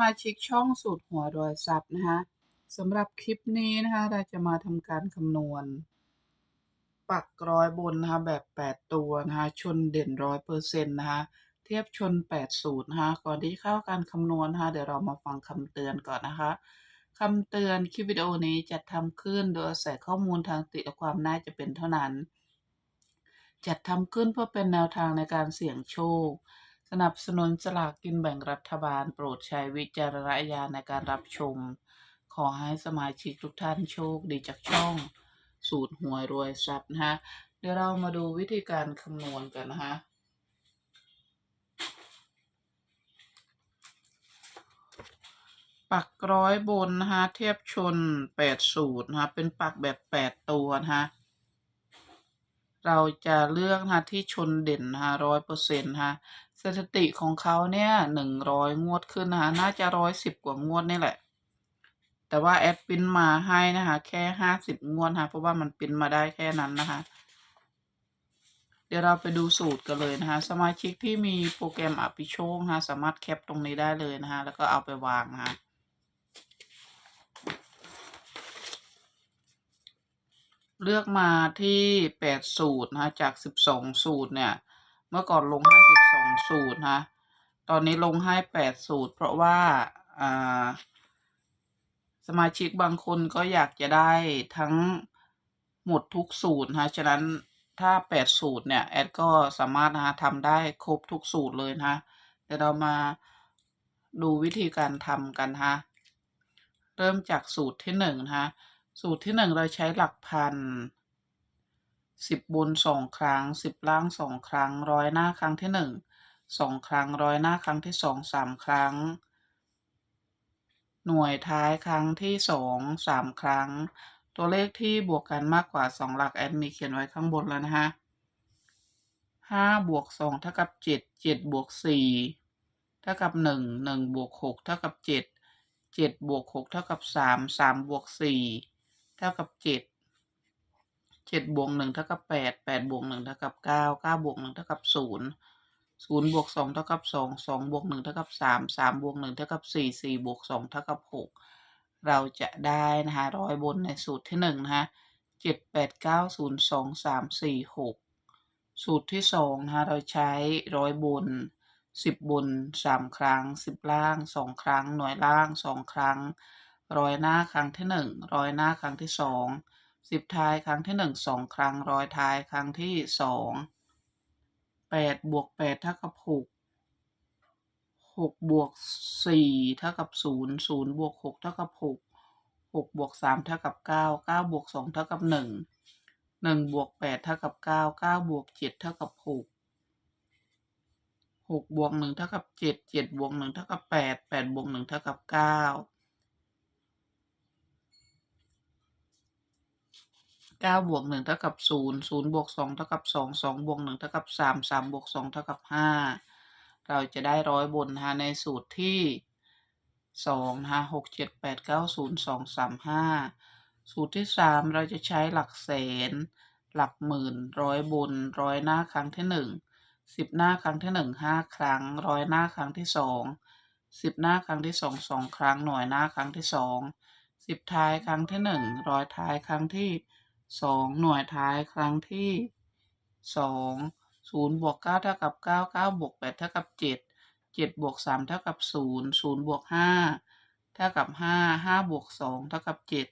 มาชิกช่องสูตรหัวรอยซับนะคะสำหรับคลิปนี้นะคะ เราจะมาทำการคำนวณ ปักร้อยบนนะคะแบบ 8 ตัวนะคะชนเด่นร้อยเปอร์เซ็นต์นะคะเทียบชน 8 สูตรนะคะก่อนที่เข้าการคำนวณนะคะเดี๋ยวเรามาฟังคำเตือนก่อนนะคะคำเตือนคลิปวิดีโอนี้จัดทำขึ้นโดยอาศัยข้อมูลทางติและความน่าจะเป็นเท่านั้น จัดทำขึ้นเพื่อเป็นแนวทางในการเสี่ยงโชค สนับสนุนสลากกินแบ่งรัฐบาล โปรดใช้วิจารณญาณในการรับชม ขอให้สมาชิกทุกท่านโชคดีจากช่อง สูตรหวยรวยทรัพย์นะฮะ เดี๋ยวเรามาดูวิธีการคำนวณกันนะคะปักร้อยบนนะคะเทียบชนแปดสูตรนะคะเป็นปักแบบแปดตัวนะคะเราจะเลือกนะคะที่ชนเด่นนะคะร้อยเปอร์เซ็นต์นะคะ ถิติของเขาเนี่ยหนึ่งร้อยงวดขึ้นนะคะน่าจะร้อยสิบกว่างวดนี่แหละ แต่ว่าแอดปินมาให้นะคะ แค่ห้าสิบงวดนะคะเพราะว่ามันปินมาได้แค่นั้นนะคะ เดี๋ยวเราไปดูสูตรกันเลยนะคะ สมาชิกที่มีโปรแกรมอภิโชคนะคะสามารถแคปตรงนี้ได้เลยนะคะ แล้วก็เอาไปวางนะคะเลือกมาที่แปดสูตรนะคะจากสิบสองสูตรเนี่ย เมื่อก่อนลงให้สิบสองสูตรนะ ตอนนี้ลงให้แปดสูตร เพราะว่าอ่าสมาชิกบางคนก็อยากจะได้ทั้งหมดทุกสูตรนะฉะนั้นถ้าแปดสูตรเนี่ยแอดก็สามารถนะทำได้ครบทุกสูตรเลยนะเดี๋ยวเรามาดูวิธีการทำกันนะเริ่มจากสูตรที่หนึ่งนะคะสูตรที่หนึ่งเราใช้หลักพัน สิบบนสองครั้งสิบล่างสองครั้งร้อยหน้าครั้งที่หนึ่งสองครั้งร้อยหน้าครั้งที่สองสามครั้ง หน่วยท้ายครั้งที่สองสามครั้ง ตัวเลขที่บวกกันมากกว่าสองหลักแอดมีเขียนไว้ข้างบนแล้วนะฮะห้าบวกสองเท่ากับเจ็ดเจ็ดบวกสี่เท่ากับหนึ่งหนึ่งบวกหกเท่ากับเจ็ดเจ็ดบวกหกเท่ากับสามสามบวกสี่เท่ากับเจ็ด เจ็ดบวกหนึ่งเท่ากับแปดแปดบวกหนึ่งเท่ากับเก้าเก้าบวกหนึ่งเท่ากับศูนย์ศูนย์บวกสองเท่ากับสองสองบวกหนึ่งเท่ากับสามสามบวกหนึ่งเท่ากับสี่สี่บวกสองเท่ากับหกเราจะได้นะคะร้อยบนในสูตรที่หนึ่งนะคะเจ็ดแปดเก้าศูนย์สองสามสี่หกสูตรที่สองนะคะเราใช้ร้อยบนสิบบนสามครั้งสิบล่างสองครั้ง หน่วยล่างสองครั้งร้อยหน้าครั้งที่หนึ่งร้อยหน้าครั้งที่สอง สิบท้ายครั้งที่หนึ่งสองครั้งร้อยท้ายครั้งที่สองแปดบวกแปดเท่ากับหกหกบวกสี่เท่ากับศูนย์ศูนย์บวกหกเท่ากับหกหกบวกสามเท่ากับเก้าเก้าบวกสองเท่ากับหนึ่งหนึ่งบวกแปดเท่ากับเก้าเก้าบวกเจ็ดเท่ากับหกหกบวกหนึ่งเท่ากับเจ็ดเจ็ดบวกหนึ่งเท่ากับแปดแปดบวกหนึ่งเท่ากับเก้า เก้าบวกหนึ่งเท่ากับศูนย์ศูนย์บวกสองเท่ากับสองสองบวกหนึ่งเท่ากับสามสามบวกสองเท่ากับห้าเราจะได้ร้อยบนนะคะในสูตรที่สองนะคะหกเจ็ดแปดเก้าศูนย์สองสามห้าสูตรที่สามเราจะใช้หลักแสน หลักหมื่น ร้อยบน ร้อยหน้าครั้งที่หนึ่งสิบหน้าครั้งที่หนึ่งห้าครั้ง ร้อยหน้าครั้งที่สองสิบหน้าครั้งที่สองสองครั้งหน่วยหน้าครั้งที่สองสิบท้ายครั้งที่หนึ่งร้อยท้ายครั้งที่ สองหน่วยท้ายครั้งที่สองศูนย์บวกเก้าเท่ากับเก้าเก้าบวกแปดเท่ากับเจ็ดเจ็ดบวกสามเท่ากับศูนย์ศูนย์บวกห้าเท่ากับห้าห้าบวกสองเท่ากับเจ็ด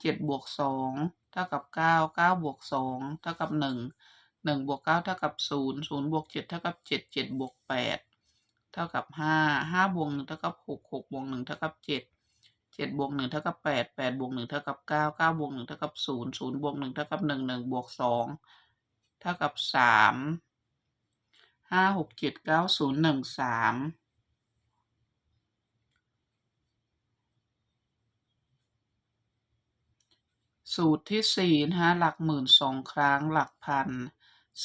เจ็ดบวกสองเท่ากับเก้าเก้าบวกสองเท่ากับหนึ่งหนึ่งบวกเก้าเท่ากับศูนย์ศูนย์บวกเจ็ดเท่ากับเจ็ดเจ็ดบวกแปดเท่ากับห้าห้าบวกหนึ่งเท่ากับหกหกบวกหนึ่งเท่ากับเจ็ด เจ็ดบวกหนึ่งเท่ากับแปดแปดบวกหนึ่งเท่ากับเก้าเก้าบวกหนึ่งเท่ากับศูนย์ศูนย์บวกหนึ่งเท่ากับหนึ่งหนึ่งบวกสองเท่ากับสามห้าหกเจ็ดเก้าศูนย์หนึ่งสามสูตรที่สี่นะฮะหลักหมื่นสองครั้ง หลักพัน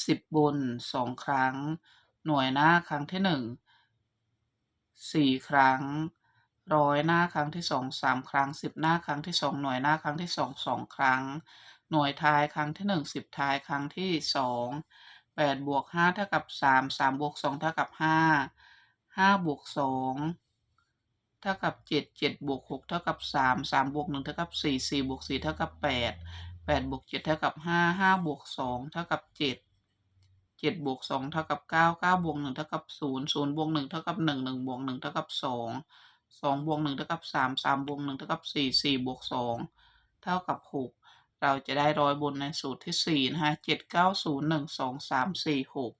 สิบบนสองครั้ง หน่วยหน้าครั้งที่หนึ่งสี่ครั้ง ร้อยหน้าครั้งที่สองสามครั้งสิบหน้าครั้งที่สองหน่วยหน้าครั้งที่สองสองครั้ง หน่วยท้ายครั้งที่หนึ่งสิบท้ายครั้งที่สองแปดบวกห้าเท่ากับสามสามบวกสองเท่ากับห้าห้าบวกสองเท่ากับเจ็ดเจ็ดบวกหกเท่ากับสามสามบวกหนึ่งเท่ากับสี่สี่บวกสี่เท่ากับแปดแปดบวกเจ็ดเท่ากับห้าห้าบวกสองเท่ากับเจ็ดเจ็ดบวกสองเท่ากับเก้าเก้าบวกหนึ่งเท่ากับศูนย์ศูนย์บวกหนึ่งเท่ากับหนึ่งหนึ่งบวกหนึ่งเท่ากับสอง สองบวกหนึ่งเท่ากับสามสามบวกหนึ่งเท่ากับสี่สี่บวกสองเท่ากับหกเราจะได้ร้อยบนในสูตรที่สี่นะคะเจ็ดเก้าศูนย์หนึ่งสองสามสี่หก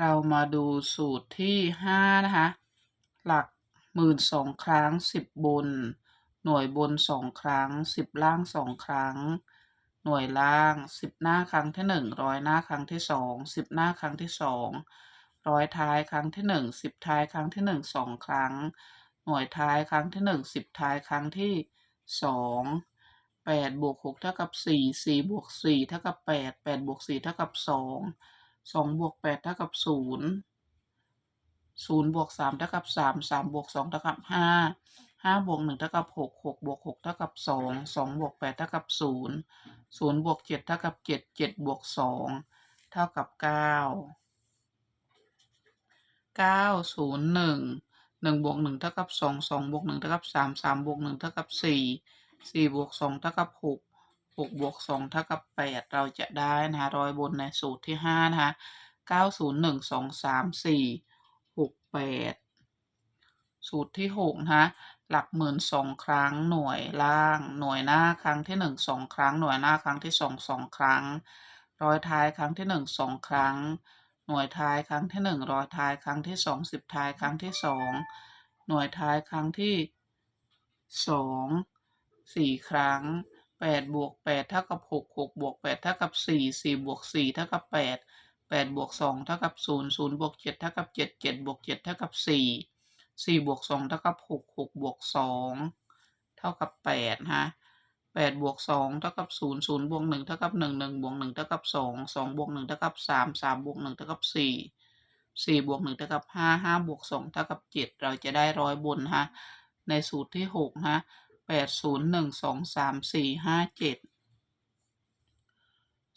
เรามาดูสูตรที่ห้านะคะ หลักหมื่นสองครั้งสิบบน หน่วยบนสองครั้งสิบล่างสองครั้ง หน่วยล่างสิบหน้าครั้งที่หนึ่งร้อยหน้าครั้งที่สองสิบหน้าครั้งที่สองร้อยท้ายครั้งที่หนึ่งสิบท้ายครั้งที่หนึ่งสองครั้ง หน่วยท้ายครั้งที่หนึ่งสิบท้ายครั้งที่สองแปดบวกหกเท่ากับสี่สี่บวกสี่เท่ากับแปดแปดบวกสี่เท่ากับสองสองบวกแปดเท่ากับศูนย์ศูนย์บวกสามเท่ากับสามสามบวกสองเท่ากับห้า ห้าบวกหนึ่งเท่ากับหกหกบวกหกเท่ากับสองสองบวกแปดเท่ากับศูนย์ศูนย์บวกเจ็ดเท่ากับเจ็ดเจ็ดบวกสองเท่ากับเก้าเก้าศูนย์หนึ่งหนึ่งบวกหนึ่งเท่ากับสองสองบวกหนึ่งเท่ากับสามสามบวกหนึ่งเท่ากับสี่สี่บวกสองเท่ากับหกหกบวกสองเท่ากับแปดเราจะได้นะคะรอยบนในสูตรที่ห้านะคะเก้าศูนย์หนึ่งสองสามสี่หกแปดสูตรที่หกนะคะ หลักหมื่นสองครั้งหน่วยล่าง หน่วยหน้าครั้งที่หนึ่งสองครั้ง หน่วยหน้าครั้งที่สองสองครั้ง ร้อยท้ายครั้งที่หนึ่งสองครั้ง หน่วยท้ายครั้งที่หนึ่งร้อยท้ายครั้งที่สองสิบท้ายครั้งที่สองหน่วยท้ายครั้งที่สองสี่ครั้งแปดบวกแปดเท่ากับหกหกบวกแปดเท่ากับสี่สี่บวกสี่เท่ากับแปดแปดบวกสองเท่ากับศูนย์ศูนย์บวกเจ็ดเท่ากับเจ็ดเจ็ดบวกเจ็ดเท่ากับสี่ สี่บวกสองเท่ากับหกหกบวกสองเท่ากับแปดฮะแปดบวกสองเท่ากับศูนย์ศูนย์บวกหนึ่งเท่ากับหนึ่งหนึ่งบวกหนึ่งเท่ากับสองสองบวกหนึ่งเท่ากับสามสามบวกหนึ่งเท่ากับสี่สี่บวกหนึ่งเท่ากับห้าห้าบวกสองเท่ากับเจ็ดเราจะได้ร้อยบนฮะในสูตรที่หกฮะแปดศูนย์หนึ่งสองสามสี่ห้าเจ็ด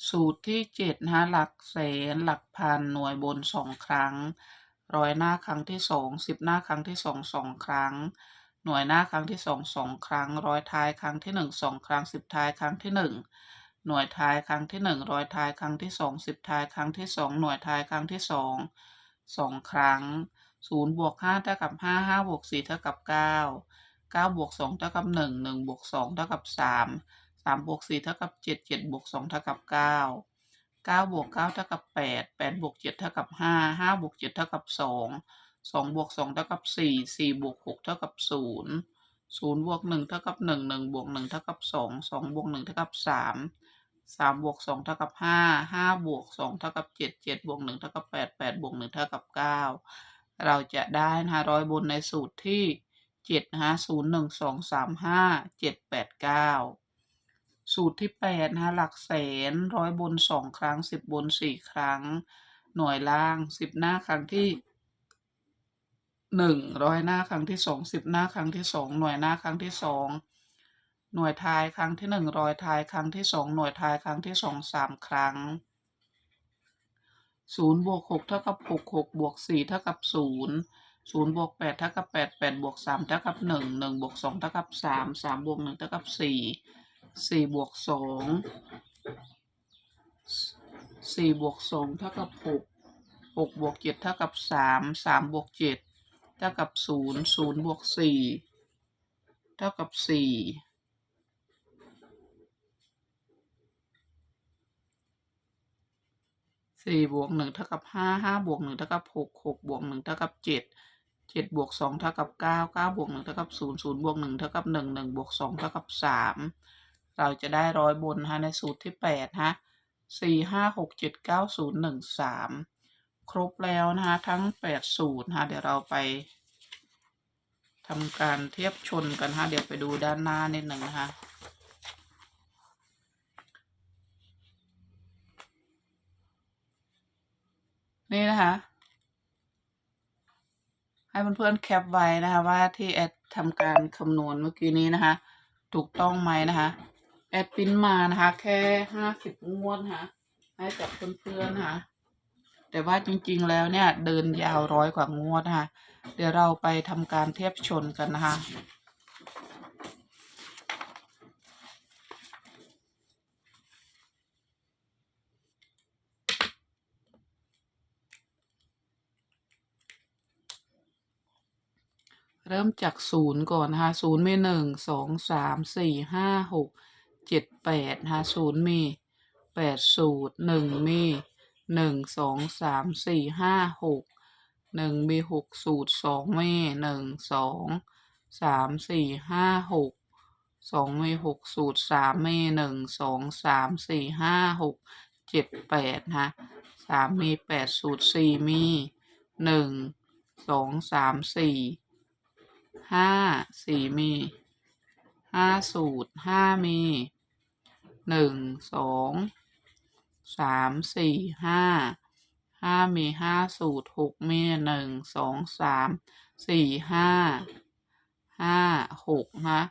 สูตรที่เจ็ดนะฮะหลักแสนหลักพันหน่วยบนสองครั้ง ร้อยหน้าครั้งที่สองสิบหน้าครั้งที่สองสองครั้ง หน่วยหน้าครั้งที่สองสองครั้ง ร้อยท้ายครั้งที่หนึ่งสองครั้งสิบท้ายครั้งที่หนึ่งหน่วยท้ายครั้งที่หนึ่งร้อยท้ายครั้งที่สองสิบท้ายครั้งที่สองหน่วยท้ายครั้งที่สองสองครั้งศูนย์บวกห้าเท่ากับห้าห้าบวกสี่เท่ากับเก้าเก้าบวกสองเท่ากับหนึ่งหนึ่งบวกสองเท่ากับสามสามบวกสี่เท่ากับเจ็ดเจ็ดบวกสองเท่ากับเก้า เก้าบวกเก้าเท่ากับแปดแปดบวกเจ็ดเท่ากับห้าห้าบวกเจ็ดเท่ากับสองสองบวกสองเท่ากับสี่สี่บวกหกเท่ากับศูนย์ศูนย์บวกหนึ่งเท่ากับหนึ่งหนึ่งบวกหนึ่งเท่ากับสองสองบวกหนึ่งเท่ากับสามสามบวกสองเท่ากับห้าห้าบวกสองเท่ากับเจ็ดเจ็ดบวกหนึ่งเท่ากับแปดแปดบวกหนึ่งเท่ากับเก้าเราจะได้นะคะร้อยบนในสูตรที่เจ็ดนะคะศูนย์หนึ่งสองสามห้าเจ็ดแปดเก้า สูตรที่แปดนะคะหลักแสนร้อยบนสองครั้งสิบบนสี่ครั้ง หน่วยล่างสิบหน้าครั้งที่หนึ่งร้อยหน้าครั้งที่สองสิบหน้าครั้งที่สองหน่วยหน้าครั้งที่สองหน่วยท้ายครั้งที่หนึ่งร้อยท้ายครั้งที่สองหน่วยท้ายครั้งที่สองสามครั้งศูนย์บวกหกเท่ากับหกหกบวกสี่เท่ากับศูนย์ศูนย์บวกแปดเท่ากับแปดแปดบวกสามเท่ากับหนึ่งหนึ่งบวกสองเท่ากับสามสามบวกหนึ่งเท่ากับสี่ สี่บวกสองสี่บวกสองเท่ากับหกหกบวกเจ็ดเท่ากับสามสามบวกเจ็ดเท่ากับศูนย์ศูนย์บวกสี่เท่ากับสี่สี่บวกหนึ่งเท่ากับห้าห้าบวกหนึ่งเท่ากับหกหกบวกหนึ่งเท่ากับเจ็ดเจ็ดบวกสองเท่ากับเก้าเก้าบวกหนึ่งเท่ากับศูนย์ศูนย์บวกหนึ่งเท่ากับหนึ่งหนึ่งบวกสองเท่ากับสาม เราจะได้ร้อยบนฮะในสูตรที่แปดฮะสี่ห้าหกเจ็ดเก้าศูนย์หนึ่งสามครบแล้วนะคะทั้งแปดสูตรนะคะเดี๋ยวเราไปทำการเทียบชนกันฮะเดี๋ยวไปดูด้านหน้านิดหนึ่งนะคะนี่นะคะให้เพื่อนๆแคปไว้นะคะว่าที่แอดทำการคำนวณเมื่อกี้นี้นะคะ ถูกต้องไหมนะคะ ดปินมานะคะ แค่ห้าสิบงวดนะคะให้กับเพื่อนๆนะคะแต่ว่าจริงๆแล้วเนี่ยเดินยาวร้อยกว่างวดนะคะเดี๋ยวเราไปทำการเทียบชนกันนะคะเริ่มจากศูนย์ก่อนนะคะศูนย์มีหนึ่งสองสามสี่ห้าหก เจ็ดแปดนะคะศูนย์มีแปดสูตรหนึ่งมีหนึ่งสองสามสี่ห้าหกหนึ่งมีหกสูตรสองมีหนึ่งสองสามสี่ห้าหกสองมีหกสูตรสามมีหนึ่งสองสามสี่ห้าหกเจ็ดแปดนะคะสามมีแปดสูตรสี่มีหนึ่งสองสามสี่ห้าสี่มีห้าสูตรห้ามี หนึ่งสองสามสี่ห้าห้ามีห้าสูตรหกมีหนึ่งสองสามสี่ห้าห้าหกนะ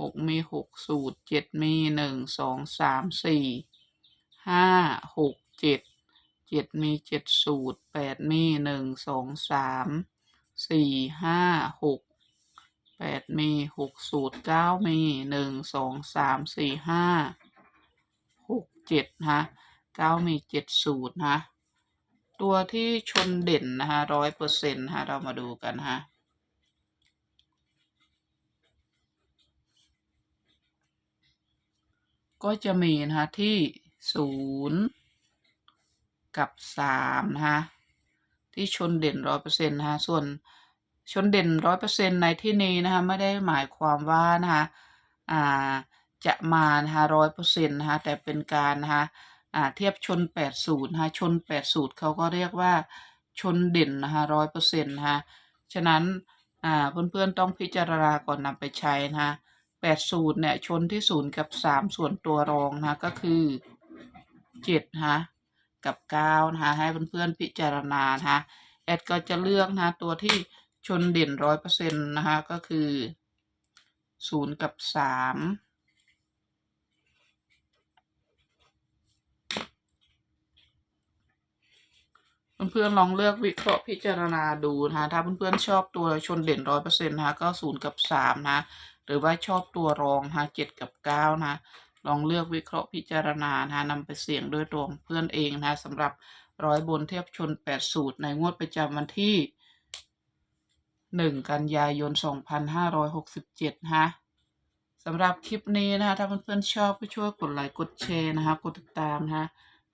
หกมีหกสูตรเจ็ดมีหนึ่งสองสามสี่ห้าหกเจ็ดเจ็ดมีเจ็ดสูตรแปดมีหนึ่งสองสามสี่ห้าหกแปดมีหกสูตรเก้ามีหนึ่งสองสามสี่ห้า เจ็ดนะเก้ามีเจ็ดสูตรนะ ตัวที่ชนเด่นนะคะร้อยเปอร์เซ็นต์นะคะเรามาดูกันฮะก็จะมีนะคะที่ศูนย์กับสามนะคะที่ชนเด่นร้อยเปอร์เซ็นต์นะคะส่วนชนเด่นร้อยเปอร์เซ็นต์ในที่นี้นะคะไม่ได้หมายความว่านะคะอ่า จะมานะคะร้อยเปอร์เซ็นต์นะคะแต่เป็นการนะคะเทียบชนแปดสูตรนะคะชนแปดสูตรเขาก็เรียกว่าชนเด่นนะคะร้อยเปอร์เซ็นต์นะคะฉะนั้นเพื่อนๆต้องพิจารณาก่อนนำไปใช้นะคะแปดสูตรเนี่ยชนที่ศูนย์กับสามส่วนตัวรองนะคะก็คือเจ็ดนะคะกับเก้านะคะให้เพื่อนๆพิจารณานะคะแอดก็จะเลือกนะะตัวที่ชนเด่นร้อยเปอร์เซ็นต์นะคะก็คือศูนย์กับสาม เพื่อนๆลองเลือกวิเคราะห์พิจารณาดูนะถ้าเพื่อนๆชอบตัวชนเด่นร้อยเปอร์เซ็นต์นะก็ศูนย์กับสามนะหรือว่าชอบตัวรองนะเจ็ดกับเก้านะลองเลือกวิเคราะห์พิจารณานะนำไปเสี่ยงด้วยตัวเพื่อนเองนะสำหรับร้อยบนเทียบชนแปดสูตรในงวดประจำวันที่หนึ่งกันยายน2567ฮะสำหรับคลิปนี้นะคะถ้าเพื่อนๆชอบก็ช่วยกดไลค์กดแชร์นะคะกดติดตามนะคะ